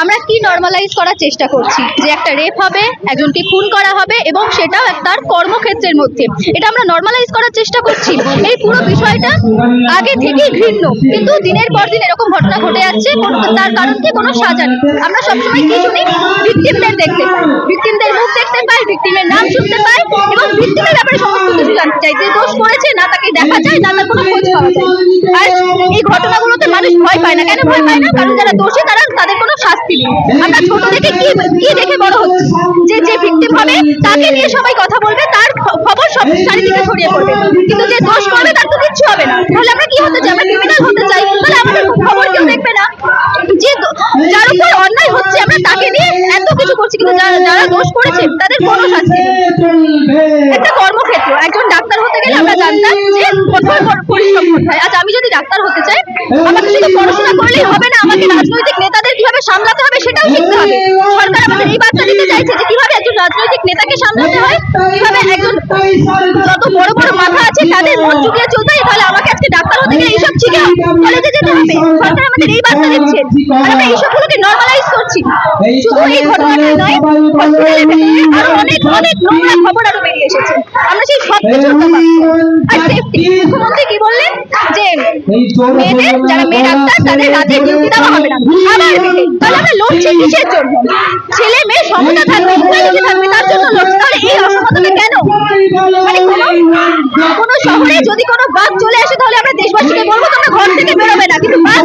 আমরা কি নর্মালাইজ করার চেষ্টা করছি? যে একটা রেপ হবে, একজনকে খুন করা হবে এবং সেটাও তার কর্মক্ষেত্রের মধ্যে। এটা আমরা নর্মালাইজ করার চেষ্টা করছি। এই পুরো বিষয়টা আগে থেকেই ঘৃণ্য কিন্তু দিনের পর দিন এরকম ঘটনা ঘটে যাচ্ছে তার কারণ কি কোনো সাজা নেই। আমরা সবসময় কি শুনি ভিকটিমদের দেখতে পাই। ভিকটিমদের মুখ দেখতে পাই ভিকটিমের নাম শুনতে পাই এবং ভিকটিমের ব্যাপারে চাই যে দোষ করেছে, না তাকে দেখা যায়, না তার কোনো খোঁজ পাওয়া যায়। আর এই ঘটনাগুলোতে মানুষ ভয় পায় না। কেন ভয় পায় না? কারণ যারা দোষী, তারা তাদের কোনো শাস্তি নেই। আমরা ছোট থেকে কি কি দেখে বড় হচ্ছি? যে যে ভিকটিম হবে, তাকে নিয়ে সবাই কথা বলবে, তার খবর সব চারিদিকে ছড়িয়ে পড়বে। কিন্তু যে দোষ করবে, তার তো কিচ্ছু হবে না। তাহলে আমরা কি হতে চাই? আমরা ক্রিমিনাল হতে চাই? তাহলে আমাদের খবর কেউ দেখবে না? যে যার উপর অন্যায় হচ্ছে, আমরা তাকে নিয়ে এত কিছু করছি, কিন্তু যারা দোষ করেছে, তাদের কোনো শাস্তি একটা কর্মক্ষেত্র একজন ডাক্তার হতে গেলে যে কঠোর পরিশ্রম হয়। আজ আমি যদি ডাক্তার হতে চাই, আমাকে শুধু পড়াশোনা করলেই হবে না, আমাকে রাজনৈতিক নেতাদের কীভাবে সামলাতে হবে সেটাও শিখতে হবে। সরকার আমাদের এই বার্তা দিতে চাইছে যে কীভাবে একজন রাজনৈতিক নেতাকে সামলাতে হয়, কীভাবে একজন যত বড় বড় মাথা আছে তাদের মন চুকিয়ে চলতে হয়, তাহলে আমাকে আজকে ডাক্তার হতে গেলে এইসব শিখে কলেজে যেতে হবে। সরকার আমাদের এই বার্তা দিচ্ছে। আর আমরা এইসবগুলোকে নর্মালাইজ করছি শুধু এই ঘটনাটা নয় হসপিটালের ভেতরে আরও অনেক অনেক নোংরা খবর আরও বেরিয়ে এসেছে। আমরা সেই সব কিছু আর সেফটি মুখ্যমন্ত্রী কি বললেন? যে মেয়েদের যারা মেয়ে ডাক্তার তাদের রাতে ডিউটি দেওয়া হবে না। আবার তাহলে আমরা লড়ছি কিসের জন্য? ছেলে মেয়ে সমতা থাকবে ইকুয়ালিটি থাকবে তার জন্য লড়ছি তাহলে এই অসমতাটা কেন? মানে কোনো কোনো শহরে যদি কোনো বাস চলে আসে তাহলে আমরা দেশবাসীকে বলব তোমরা ঘর থেকে বেরোবে না। কিন্তু বাস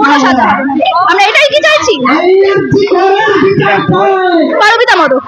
আমরা এটাই কি চাইছি? পারবিতা মদক।